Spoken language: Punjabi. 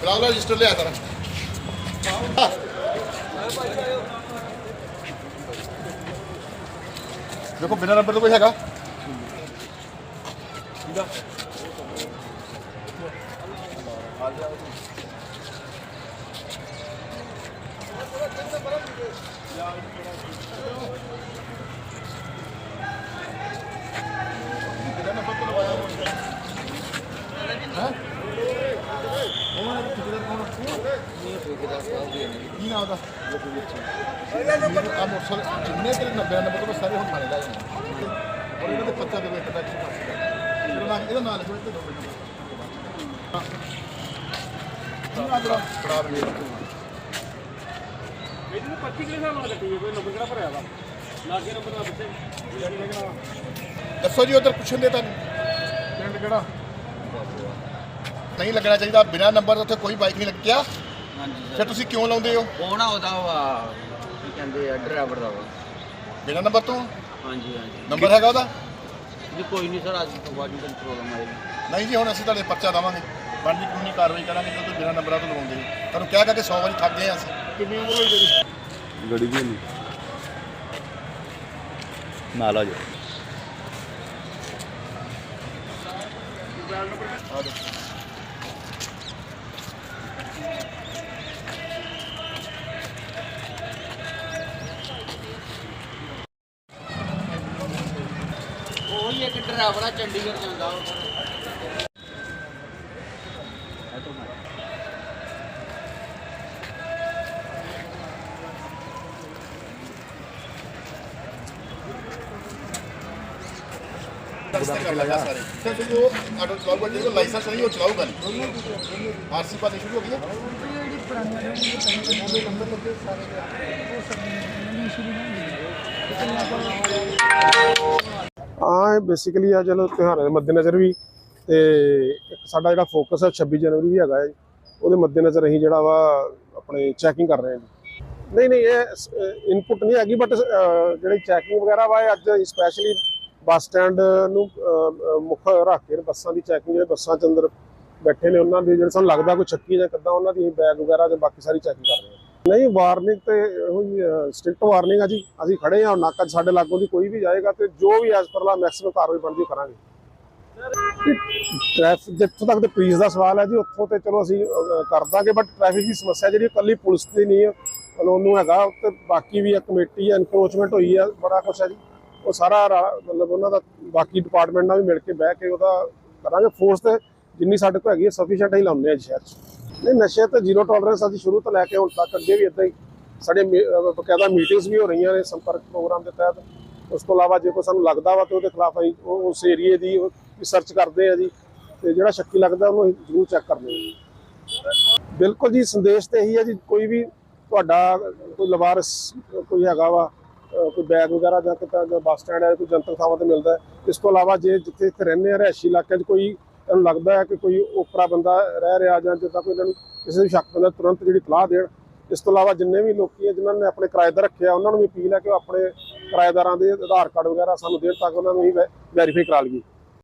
ਬੁਲਾ ਲਓ ਰਜਿਸਟਰ ਲਿਆ ਤਰਾ ਦੇਖੋ ਬਿਨਾਂ ਨੰਬਰ ਤੋਂ ਕੋਈ ਹੈਗਾ ਕੀ ਨਾਮ ਦਾ ਆ ਮੋਟਰਸਾਈਕਲ ਜਿੰਨੇ ਤੇਰੇ 90 ਨੰਬਰ ਤੋਂ ਸਾਰੇ ਹੁਣ ਥਾਣੇ ਲੈ ਜਾਣੇ ਔਰ ਇਹਨਾਂ ਦੇ ਪੱਚਾ ਦੇ ਵਿੱਚ ਟੈਕਸ ਪਾਸ ਇਹਦਾ ਇਹਦਾ ਨਾਮ ਲਿਖੋ ਤੇ ਦੋ ਮਿੰਟ ਹਾਂ ਕੀ ਨਾਮ ਤੇਰਾ ਬੜਾ ਮੇਰਾ ਇਹਦੀ ਨਾਲ ਕੱਟੀ ਕੋਈ ਨੰਬਰ ਕਿਹੜਾ ਭਰਿਆ ਵਾ ਲਾਗੇ ਨੰਬਰ ਦਾ ਬੱਚੇ ਦੱਸੋ ਜੀ, ਉਧਰ ਪੁੱਛਣ ਦੇ ਤੁਹਾਨੂੰ ਪਿੰਡ ਕਿਹੜਾ? ਨਹੀਂ ਲੱਗਣਾ ਚਾਹੀਦਾ ਬਿਨਾਂ ਨੰਬਰ ਤੋਂ ਉੱਥੇ ਕੋਈ ਬਾਈਕ ਨਹੀਂ ਲੱਗਿਆ। ਹਾਂਜੀ ਫਿਰ ਤੁਸੀਂ ਕਿਉਂ ਲਾਉਂਦੇ ਹੋ? ਉਹ ਨਾ ਉਹਦਾ ਵਾ ਕੀ ਕਹਿੰਦੇ ਆ ਡਰਾਈਵਰ ਦਾ ਵਾ ਬਿਨਾਂ ਨੰਬਰ ਤੋਂ? ਹਾਂਜੀ ਹਾਂਜੀ। ਨੰਬਰ ਹੈਗਾ ਉਹਦਾ? ਜੀ ਕੋਈ ਨਹੀਂ ਸਰ ਅੱਜ ਤੋਂ ਬਾਅਦ ਨਹੀਂ ਪ੍ਰੋਬਲਮ ਆਏਗੀ। ਨਹੀਂ ਜੀ ਹੁਣ ਅਸੀਂ ਤੁਹਾਡੇ ਪਰਚਾ ਦੇਵਾਂਗੇ। ਬਣਦੀ ਕਾਨੂੰਨੀ ਕਾਰਵਾਈ ਕਰਾਂਗੇ ਜੇ ਤੁਸੀਂ ਬਿਨਾਂ ਨੰਬਰਾਂ ਤੋਂ ਲਵਾਉਂਦੇ ਹੋ। ਤੁਹਾਨੂੰ ਕਹਿ ਕਹਿ ਕੇ 100 ਵਾਰੀ ਥੱਕ ਗਏ ਹਾਂ ਅਸੀਂ। ਕਿੰਨੀ ਉਮਰ ਹੋਈ ਤੇਰੀ? ਗੜੀ ਵੀ ਨਹੀਂ ਨਾਲ ਆ ਜਾ ਆ ਦੇਖੋ ਉਹੀ ਇੱਕ ਡਰਾਈਵਰ ਆ ਚੰਡੀਗੜ੍ਹ ਜਾਂਦਾ ਉਹ ਲਾਇਸੈਂਸ ਕਰ ਲਗਾ ਸਾਰੇ ਫਿਰ ਤੁਸੀਂ ਉਹ ਆਟੋ ਚਲਾਊਗਾ ਜਿਹਦੇ ਕੋਲ ਲਾਇਸੈਂਸ ਨਹੀਂ ਉਹ ਚਲਾਊਗਾ ਨਹੀਂ ਆਰਸੀ ਪਾਣੀ ਸ਼ੁਰੂ ਹੋ, ਇਹ ਬੇਸਿਕਲੀ ਆ ਚਲੋ ਤਿਉਹਾਰਾਂ ਦੇ ਮੱਦੇਨਜ਼ਰ ਵੀ ਤੇ ਇੱਕ ਸਾਡਾ ਜਿਹੜਾ ਫੋਕਸ ਹੈ 26 ਜਨਵਰੀ ਵੀ ਹੈਗਾ ਹੈ ਉਹਦੇ ਮੱਦੇਨਜ਼ਰ ਅਸੀਂ ਜਿਹੜਾ ਵਾ ਆਪਣੇ ਚੈਕਿੰਗ ਕਰ ਰਹੇ ਹਾਂ ਨਹੀਂ ਨਹੀਂ, ਇਹ ਇਨਪੁਟ ਨਹੀਂ ਹੈਗੀ ਬਟ ਜਿਹੜੀ ਚੈਕਿੰਗ ਵਗੈਰਾ ਵਾ ਅੱਜ ਸਪੈਸ਼ਲੀ ਬੱਸ ਸਟੈਂਡ ਨੂੰ ਮੁੱਖ ਰੱਖ ਕੇ ਬੱਸਾਂ ਦੀ ਚੈਕਿੰਗ ਜਿਹੜੇ ਬੱਸਾਂ ਚ ਅੰਦਰ ਬੈਠੇ ਨੇ, ਉਹਨਾਂ ਦੀ ਜਿਹੜੇ ਸਾਨੂੰ ਲੱਗਦਾ ਕੋਈ ਚੱਕੀ ਜਾਂ ਕਿੱਦਾਂ, ਉਹਨਾਂ ਦੀ ਬੈਗ ਵਗੈਰਾ ਤੇ ਬਾਕੀ ਸਾਰੀ ਚੈਕਿੰਗ ਕਰ ਰਹੇ ਹਾਂ। ਨਹੀਂ ਵਾਰਨਿੰਗ ਤੇ ਜੀ ਸਟ੍ਰਿਕਟ ਵਾਰਨਿੰਗ ਆ ਜੀ। ਅਸੀਂ ਖੜੇ ਹਾਂ ਨਾਕਾ ਸਾਡੇ ਲਾਗੋਂ ਦੀ ਕੋਈ ਵੀ ਜਾਏਗਾ ਤੇ ਜੋ ਵੀ ਐਸ ਪਰ ਲਾ ਮੈਕਸਿਮਮ ਕਾਰਵਾਈ ਬਣਦੀ ਕਰਾਂਗੇ। ਟ੍ਰੈਫਿਕ ਜਿੱਥੋਂ ਤੱਕ ਤੇ ਪੁਲਿਸ ਦਾ ਸਵਾਲ ਹੈ ਜੀ ਉੱਥੋਂ ਤੇ ਚਲੋ ਅਸੀਂ ਕਰ ਦਾਂਗੇ ਬਟ ਟ੍ਰੈਫਿਕ ਦੀ ਸਮੱਸਿਆ ਜਿਹੜੀ ਇਕੱਲੀ ਪੁਲਿਸ ਦੀ ਨਹੀਂ ਹੈ ਉਹਨੂੰ ਹੈਗਾ ਤੇ ਬਾਕੀ ਵੀ ਇੱਕ ਕਮੇਟੀ ਹੈ ਇਨਕਰੋਚਮੈਂਟ ਹੋਈ ਹੈ ਬੜਾ ਕੁਛ ਹੈ ਜੀ। ਉਹ ਸਾਰਾ ਮਤਲਬ ਉਹਨਾਂ ਦਾ ਬਾਕੀ ਡਿਪਾਰਟਮੈਂਟ ਨਾਲ ਵੀ ਮਿਲ ਕੇ ਬਹਿ ਕੇ ਉਹਦਾ ਕਰਾਂਗੇ। ਫੋਰਸ ਤੇ ਜਿੰਨੀ ਸਾਡੇ ਕੋਲ ਹੈਗੀ ਹੈ ਸਫੀਸ਼ੀਐਂਟ ਹੀ ਲਾਉਂਦੇ ਆ ਜੀ ਸ਼ਹਿਰ 'ਚ। ਨਹੀਂ, ਨਸ਼ੇ ਤੇ ਜ਼ੀਰੋ ਟੋਲਰੈਂਸ ਅਸੀਂ ਸ਼ੁਰੂ ਤੋਂ ਲੈ ਕੇ ਹੁਣ ਤੱਕ ਅੱਗੇ ਵੀ ਇਦਾਂ ਹੀ ਸਾਡੇ ਮੀ- ਬਕਾਇਦਾ ਮੀਟਿੰਗਸ ਵੀ ਹੋ ਰਹੀਆਂ ਨੇ ਸੰਪਰਕ ਪ੍ਰੋਗਰਾਮ ਦੇ ਤਹਿਤ ਉਸ ਤੋਂ ਇਲਾਵਾ ਜੇ ਕੋਈ ਸਾਨੂੰ ਲੱਗਦਾ ਵਾ ਤੇ ਉਹਦੇ ਖਿਲਾਫ ਅਸੀਂ ਉਹ- ਉਸ ਏਰੀਏ ਦੀ ਰਿਸਰਚ ਕਰਦੇ ਆ ਜੀ ਤੇ ਜਿਹੜਾ ਸ਼ੱਕੀ ਲੱਗਦਾ ਉਹਨੂੰ ਅਸੀਂ ਜ਼ਰੂਰ ਚੈੱਕ ਕਰਦੇ ਹਾਂ ਜੀ। ਬਿਲਕੁਲ ਜੀ, ਸੰਦੇਸ਼ ਤੇ ਇਹੀ ਹੈ ਜੀ, ਕੋਈ ਵੀ ਤੁਹਾਡਾ ਕੋਈ ਲਵਾਰਸ, ਕੋਈ ਹੈਗਾ ਵਾ ਕੋਈ ਬੈਗ ਵਗੈਰਾ ਜਾਂ ਕਿਤੇ ਬੱਸ ਸਟੈਂਡ ਹੈ, ਕੋਈ ਜਨਤਕ ਥਾਵਾਂ ਤੇ ਮਿਲਦਾ ਇਸ ਤੋਂ ਇਲਾਵਾ ਜੇ ਜਿੱਥੇ ਇੱਥੇ ਰਹਿੰਦੇ ਆ, ਰਿਹਾਇਸ਼ੀ ਇਲਾਕਿਆਂ 'ਚ ਕੋਈ ਇਹਨੂੰ ਲੱਗਦਾ ਹੈ ਕਿ ਕੋਈ ਓਪਰਾ ਬੰਦਾ ਰਹਿ ਰਿਹਾ ਜਾਂ ਜਿੱਦਾਂ ਕੋਈ ਇਹਨਾਂ ਨੂੰ ਕਿਸੇ ਵੀ ਸ਼ੱਕ ਪੈਂਦਾ, ਤੁਰੰਤ ਜਿਹੜੀ ਇਤਲਾਹ ਦੇਣ। ਇਸ ਤੋਂ ਇਲਾਵਾ ਜਿੰਨੇ ਵੀ ਲੋਕੀ ਹੈ, ਜਿਨ੍ਹਾਂ ਨੇ ਆਪਣੇ ਕਿਰਾਏਦਾਰ ਰੱਖਿਆ ਉਹਨਾਂ ਨੂੰ ਵੀ ਅਪੀਲ ਹੈ ਕਿ ਉਹ ਆਪਣੇ ਕਿਰਾਏਦਾਰਾਂ ਦੇ ਆਧਾਰ ਕਾਰਡ ਵਗੈਰਾ ਸਾਨੂੰ ਦੇਣ ਤਾਂ ਕਿ ਉਹਨਾਂ ਨੂੰ ਹੀ ਵੈਰੀਫਾਈ ਕਰਾ ਲਈਏ।